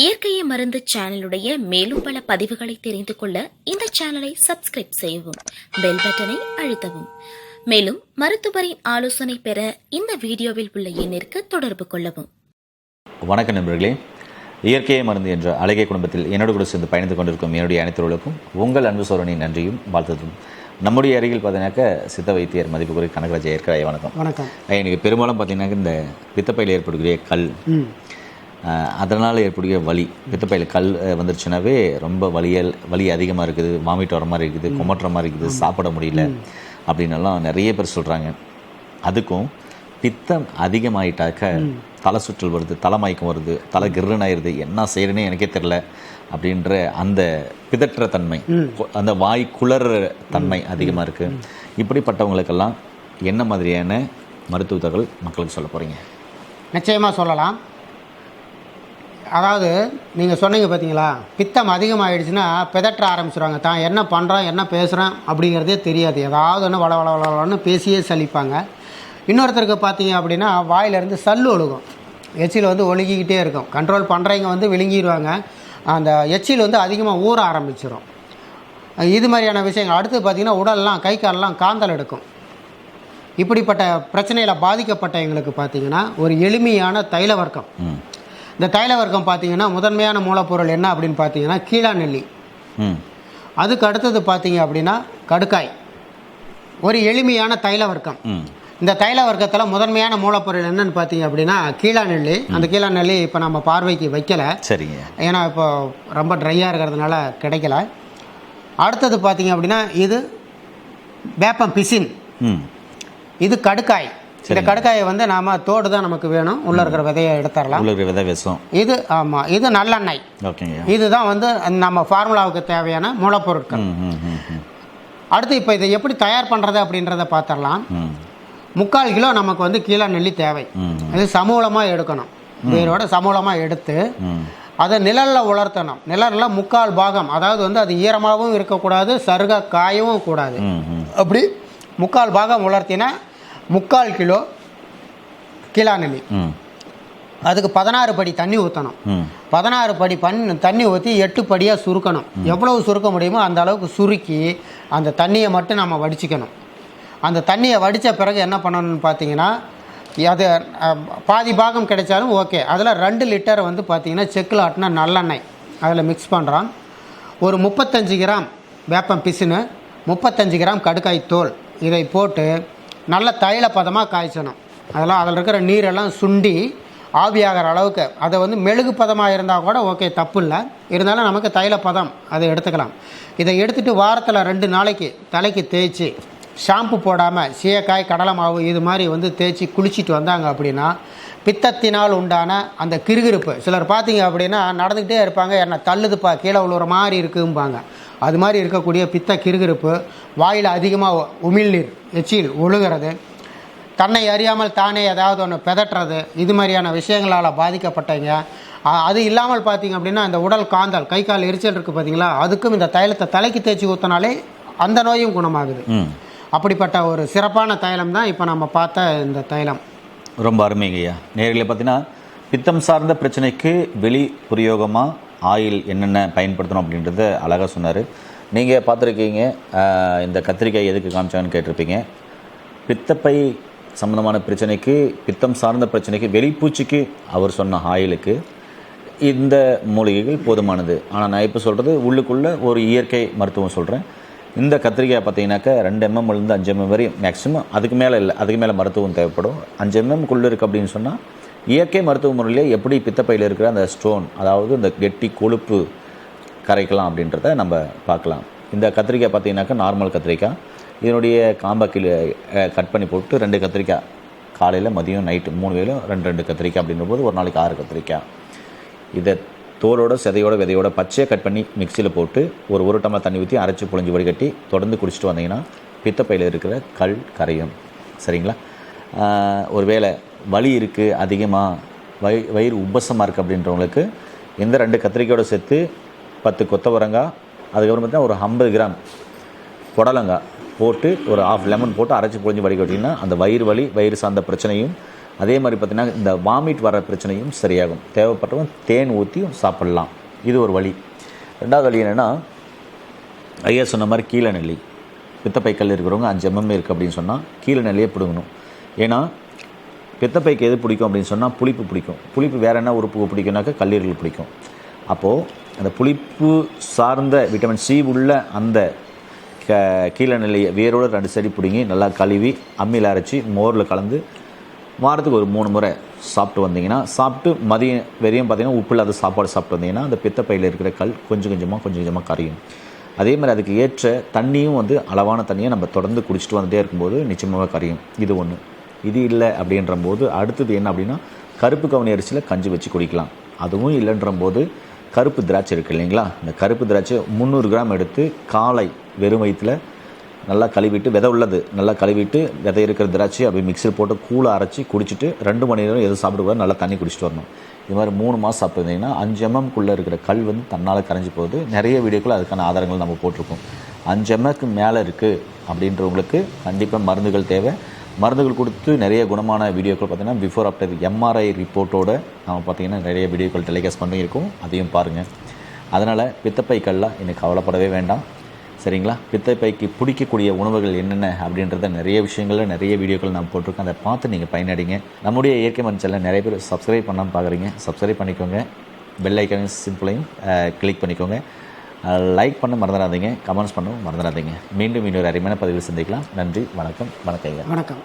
இயற்கையை மருந்து சேனலுடைய மேலும் பல பதிவுகளை தெரிந்து கொள்ள இந்த சேனலை சப்ஸ்கிரைப் செய்யவும் பெல் பட்டனை அழுத்தவும். மேலும் மருத்துவரின் ஆலோசனை பெற இந்த வீடியோவில் உள்ள எண்ணிற்கு தொடர்பு கொள்ளவும். வணக்கம் நண்பர்களே. இயற்கையை மருந்து என்ற அழகிய குடும்பத்தில் என்னோடு கூட சேர்ந்து பயணித்துக் கொண்டிருக்கும் என்னுடைய அனைத்தவர்களுக்கும் உங்கள் அன்பு சோழனின் நன்றியும் வாழ்த்துதும். நம்முடைய அருகில் பார்த்தீங்கன்னாக்க சித்த வைத்தியர் மதிப்புக்குரிய கனகராஜ் ஏற்கனவே வணக்கம். வணக்கம். எனக்கு பெரும்பாலும் பார்த்தீங்கன்னாக்க இந்த பித்தப்பையில் ஏற்படக்கூடிய கல் அதனால் ஏற்படக்கூடிய வலி பித்தப்பையில் கல் வந்துருச்சுனாவே ரொம்ப வலியல் வலி அதிகமாக இருக்குது வாமிட் வர மாதிரி இருக்குது குமட்டுற மாதிரி இருக்குது சாப்பிட முடியல அப்படின்னெல்லாம் நிறைய பேர் சொல்கிறாங்க அதுக்கும் பித்தம் அதிகமாயிட்டாக்க தலை சுற்றல் வருது தலை மயக்கம் வருது தலை கிர்ரன் ஆயிடுது என்ன செய்யறேனே எனக்கே தெரில அப்படின்ற அந்த பிதற்ற தன்மை அந்த வாய் குளற தன்மை அதிகமாக இருக்குது இப்படிப்பட்டவங்களுக்கெல்லாம் என்ன மாதிரியான மருத்துவ தகவல் மக்களுக்கு சொல்ல போகிறீங்க நிச்சயமாக சொல்லலாம். அதாவது நீங்கள் சொன்னீங்க பார்த்தீங்களா பித்தம் அதிகமாகிடுச்சுன்னா பிதற்ற ஆரம்பிச்சிடுவாங்க தான் என்ன பண்ணுறோம் என்ன பேசுகிறோம் அப்படிங்கிறதே தெரியாது. ஏதாவது ஒன்று வள வள வளன்னு பேசியே சலிப்பாங்க. இன்னொருத்தருக்கு பார்த்தீங்க அப்படின்னா வாயிலிருந்து சல்லு ஒழுகும். எச்சில் வந்து ஒழுகிக்கிட்டே இருக்கும். கண்ட்ரோல் பண்ணுறவங்க வந்து விழுங்கிடுவாங்க அந்த எச்சில் வந்து அதிகமாக ஊற ஆரம்பிச்சிடும் இது மாதிரியான விஷயங்கள். அடுத்து பார்த்தீங்கன்னா உடல்லாம் கை கால்லாம் காந்தல் எடுக்கும். இப்படிப்பட்ட பிரச்சனையில் பாதிக்கப்பட்ட எங்களுக்கு பார்த்தீங்கன்னா ஒரு எளிமையான தைல வர்க்கம் இந்த தைல வர்க்கம் பார்த்தீங்கன்னா முதன்மையான மூலப்பொருள் என்ன அப்படின்னு பார்த்தீங்கன்னா கீழா நெல்லி. ம். அதுக்கு அடுத்தது பார்த்தீங்க அப்படின்னா கடுக்காய். ஒரு எளிமையான தைல வர்க்கம். ம். இந்த தைல வர்க்கத்தில் முதன்மையான மூலப்பொருள் என்னன்னு பார்த்தீங்க அப்படின்னா கீழா நெல்லி. அந்த கீழா நெல்லி இப்போ நம்ம பார்வைக்கு வைக்கல. சரிங்க. ஏன்னா இப்போ ரொம்ப ட்ரையாக இருக்கிறதுனால கிடைக்கல. அடுத்தது பார்த்தீங்க அப்படின்னா இது வேப்பம் பிசின். ம். இது கடுக்காய். இந்த கடுக்காயை வந்து நாம தோடு தான் நமக்கு வேணும். உள்ள இருக்கிற விதையை எடுத்துடலாம். உள்ள இருக்கிற விதை விஷம் இது ஆமாம் இது நல்லெண்ணெய். ஓகேங்க. இதுதான் வந்து நம்ம ஃபார்முலாவுக்கு தேவையான மூலப்பொருட்கள். அடுத்து இப்போ இதை எப்படி தயார் பண்ணுறது அப்படின்றத பார்த்துடலாம் முக்கால் கிலோ நமக்கு வந்து கீழே நெல்லி தேவை. இது சமூலமாக எடுக்கணும். வேரோட சமூலமாக எடுத்து அதை நிழலில் உலர்த்தணும். நிழலில் முக்கால் பாகம். அதாவது வந்து அது ஈரமாகவும் இருக்கக்கூடாது சருக காயவும் கூடாது. அப்படி முக்கால் பாகம் உலர்த்தினா முக்கால் கிலோ கீழா நெல்லி ம். அதுக்கு பதினாறு படி தண்ணி ஊற்றணும் பதினாறு படி பண் தண்ணி ஊற்றி எட்டு படியாக சுருக்கணும். எவ்வளவு சுருக்க முடியுமோ அந்த அளவுக்கு சுருக்கி அந்த தண்ணியை மட்டும் நம்ம வடிச்சிக்கணும். அந்த தண்ணியை வடித்த பிறகு என்ன பண்ணணும்னு பார்த்தீங்கன்னா அது பாதி பாகம் கிடைச்சாலும் ஓகே. அதில் ரெண்டு லிட்டர் வந்து பார்த்தீங்கன்னா செக்கில் ஆட்டின நல்லெண்ணெய். அதில் மிக்ஸ் பண்ணுறோம் ஒரு முப்பத்தஞ்சு கிராம் வேப்பம் பிசுனு முப்பத்தஞ்சு கிராம் கடுக்காய் தோல். இதை போட்டு நல்ல தைல பதமாக காய்ச்சணும். அதெல்லாம் அதில் இருக்கிற நீரெல்லாம் சுண்டி ஆவியாகிற அளவுக்கு அதை வந்து மெழுகு பதமாக இருந்தால் கூட ஓகே தப்பு இல்லை இருந்தாலும் நமக்கு தைல பதம் அதை எடுத்துக்கலாம். இதை எடுத்துகிட்டு வாரத்தில் ரெண்டு நாளைக்கு தலைக்கு தேய்ச்சி ஷாம்பு போடாமல் சீயக்காய் கடலை மாவு இது மாதிரி வந்து தேய்ச்சி குளிச்சிட்டு வந்தாங்க அப்படின்னா பித்தத்தினால் உண்டான அந்த கிறுகிறுப்பு சிலர் பார்த்தீங்க அப்படின்னா நடந்துக்கிட்டே இருப்பாங்க என்ன தள்ளுதுப்பா கீழே விழுற மாதிரி இருக்கும்பாங்க. அது மாதிரி இருக்கக்கூடிய பித்த கிறுகிறுப்பு வாயில் அதிகமாக உமிழ்நீர் எச்சில் ஒழுகிறது. தன்னை அறியாமல் தானே ஏதாவது ஒன்று பிதட்டுறது இது மாதிரியான விஷயங்களால் பாதிக்கப்பட்டவங்க. அது இல்லாமல் பார்த்தீங்க அப்படின்னா இந்த உடல் காந்தல் கை கால் எரிச்சல் இருக்குது பார்த்தீங்களா? அதுக்கும் இந்த தைலத்தை தலைக்கு தேய்ச்சி ஊற்றினாலே அந்த நோயும் குணமாகுது. அப்படிப்பட்ட ஒரு சிறப்பான தைலம் தான் இப்போ நம்ம பார்த்த இந்த தைலம். ரொம்ப அருமைங்கய்யா நேர்களை நேரில் பார்த்தீங்கன்னா பித்தம் சார்ந்த பிரச்சனைக்கு வெளி பிரயோகமாக ஆயில் என்னென்ன பயன்படுத்தணும் அப்படின்றத அழகாக சொன்னார். நீங்கள் பார்த்துருக்கீங்க இந்த கத்திரிக்காய் எதுக்கு காமிச்சாங்கன்னு கேட்டிருப்பீங்க. பித்தப்பை சம்மந்தமான பிரச்சனைக்கு பித்தம் சார்ந்த பிரச்சனைக்கு வெளிப்பூச்சிக்கு அவர் சொன்ன ஆயிலுக்கு இந்த மூலிகைகள் போதுமானது. ஆனால் நான் இப்போ சொல்கிறது உள்ளுக்குள்ளே ஒரு இயற்கை மருத்துவம் சொல்கிறேன் இந்த கத்திரிக்காய் பார்த்தீங்கன்னாக்கா ரெண்டு எம்எம்லேருந்து அஞ்சு எம்எம் வரையும் மேக்ஸிமம் அதுக்கு மேலே இல்லை. அதுக்கு மேலே மருத்துவம் தேவைப்படும். அஞ்சு எம்எம்குள்ளே இருக்குது அப்படின்னு சொன்னால் இயற்கை மருத்துவ முறையிலே எப்படி பித்தப்பையில் இருக்கிற அந்த ஸ்டோன் அதாவது இந்த கெட்டி கொழுப்பு கரைக்கலாம் அப்படின்றத நம்ம பார்க்கலாம். இந்த கத்திரிக்காய் பார்த்தீங்கன்னாக்கா நார்மல் கத்திரிக்காய். இதனுடைய காம்பை கீழே கட் பண்ணி போட்டு ரெண்டு கத்திரிக்காய் காலையில் மதியம் நைட்டு மூணு வேளையும் ரெண்டு ரெண்டு கத்திரிக்காய் அப்படின்ற போது ஒரு நாளைக்கு ஆறு கத்திரிக்காய். இதை தோலோட செதையோட விதையோட பச்சையாக கட் பண்ணி மிக்சியில் போட்டு ஒரு ஒரு டம்ளர் தண்ணி ஊற்றி அரைச்சி புழிஞ்சு வடிகட்டி தொடர்ந்து குடிச்சிட்டு வந்தீங்கன்னா பித்தப்பையில் இருக்கிற கல் கரையும். சரிங்களா? ஒரு வேளை வலி இருக்குது அதிகமாக வயி வயிறு உப்பசமாக இருக்குது அப்படின்றவங்களுக்கு இந்த ரெண்டு கத்திரிக்காயோட சேர்த்து பத்து கொத்தவரங்காய் அதுக்கப்புறம் பார்த்தீங்கன்னா ஒரு ஐம்பது கிராம் புடலங்காய் போட்டு ஒரு ஆஃப் லெமன் போட்டு அரைச்சி புழிஞ்சு வடிகட்டிங்கன்னா அந்த வயிறு வலி வயிறு சார்ந்த பிரச்சனையும் அதே மாதிரி பார்த்திங்கன்னா இந்த வாமிட் வர பிரச்சனையும் சரியாகும். தேவைப்பட்டவங்க தேன் ஊற்றியும் சாப்பிடலாம். இது ஒரு வழி. ரெண்டாவது வழி என்னென்னா ஐயா சொன்ன மாதிரி கீழே நெல்லி. பித்தப்பைக்கல் இருக்கிறவங்க அஞ்சு எம்எம் இருக்குது அப்படின்னு சொன்னால் கீழே நெல்லியே பிடுங்கணும். ஏன்னா பித்தப்பைக்கு எது பிடிக்கும் அப்படின்னு சொன்னால் புளிப்பு பிடிக்கும். புளிப்பு வேறு என்ன உறுப்பு பிடிக்கும்னாக்கா கல்லீரல் பிடிக்கும். அப்போது அந்த புளிப்பு சார்ந்த விட்டமின் சி உள்ள அந்த க கீழே நெல்லியை வேரோட ரெண்டு செடி பிடுங்கி நல்லா கழுவி அம்மியில் அரைச்சி மோரில் கலந்து வாரத்துக்கு ஒரு மூணு முறை சாப்பிட்டு வந்தீங்கன்னா சாப்பிட்டு மதியம் வெறியும் பார்த்தீங்கன்னா உப்பு இல்லாத சாப்பாடு சாப்பிட்டு வந்தீங்கன்னா அந்த பித்தப்பையில் இருக்கிற கல் கொஞ்சம் கொஞ்சமாக கொஞ்சம் கொஞ்சமாக கரையும். அதே மாதிரி அதுக்கு ஏற்ற தண்ணியும் வந்து அளவான தண்ணியை நம்ம தொடர்ந்து குடிச்சிட்டு வந்துட்டே இருக்கும்போது நிச்சயமாக கரையும். இது ஒன்று இது இல்லை அப்படின்ற போது அடுத்தது என்ன அப்படின்னா கருப்பு கவனி அரிசியில் கஞ்சி வச்சு குடிக்கலாம். அதுவும் இல்லைன்ற போது கருப்பு திராட்சை இருக்குது இல்லைங்களா? இந்த கருப்பு திராட்சை முந்நூறு கிராம் எடுத்து காலை வெறும் வயிற்றில் நல்லா கழுவிட்டு விதை உள்ளது நல்லா கழுவிட்டு விதை இருக்கிற திராட்சை அப்படியே மிக்சியில் போட்டு கூழ அரைச்சி குடிச்சிட்டு ரெண்டு மணி நேரம் எதுவும் சாப்பிடக்கூடாது நல்லா தண்ணி குடிச்சிட்டு வரணும். இது மாதிரி மூணு மாதம் சாப்பிட்டுருந்தீங்கன்னா அஞ்சு எம்எம்குள்ளே இருக்கிற கல் வந்து தன்னால் கரைஞ்சி போகுது. நிறைய வீடியோக்கள் அதுக்கான ஆதாரங்கள் நம்ம போட்டிருக்கோம். அஞ்சு எம்எக்கு மேலே இருக்குது அப்படின்றவங்களுக்கு கண்டிப்பாக மருந்துகள் தேவை. மருந்துகள் கொடுத்து நிறைய குணமான வீடியோக்கள் பார்த்தீங்கன்னா பிஃபோர் ஆஃப்டர் எம்ஆர்ஐ ரிப்போர்ட்டோட நம்ம பார்த்தீங்கன்னா நிறைய வீடியோக்கள் டெலிகாஸ்ட் பண்ணியிருக்கோம். அதையும் பாருங்கள் அதனால் பித்தப்பைக்கல்லாம் இன்னைக்கு கவலைப்படவே வேண்டாம். சரிங்களா? பித்தப்பைக்கு பிடிக்கக்கூடிய உணவுகள் என்னென்ன அப்படின்றத நிறைய விஷயங்களில் நிறைய வீடியோக்கள் நான் போட்டிருக்கோம் அதை பார்த்து நீங்கள் பயனடைங்க. நம்முடைய இயற்கை மஞ்சளில் நிறைய பேர் சப்ஸ்கிரைப் பண்ணாமல் பார்க்குறீங்க சப்ஸ்கிரைப் பண்ணிக்கோங்க. பெல் ஐக்கன் சிம்பிளையும் கிளிக் பண்ணிக்கோங்க. லைக் பண்ண மறந்துடாதீங்க. கமெண்ட்ஸ் பண்ணவும் மறந்துடாதீங்க. மீண்டும் இன்னொரு அருமையான பதிவில் சந்திக்கலாம். நன்றி வணக்கம் வணக்கம் வணக்கம்.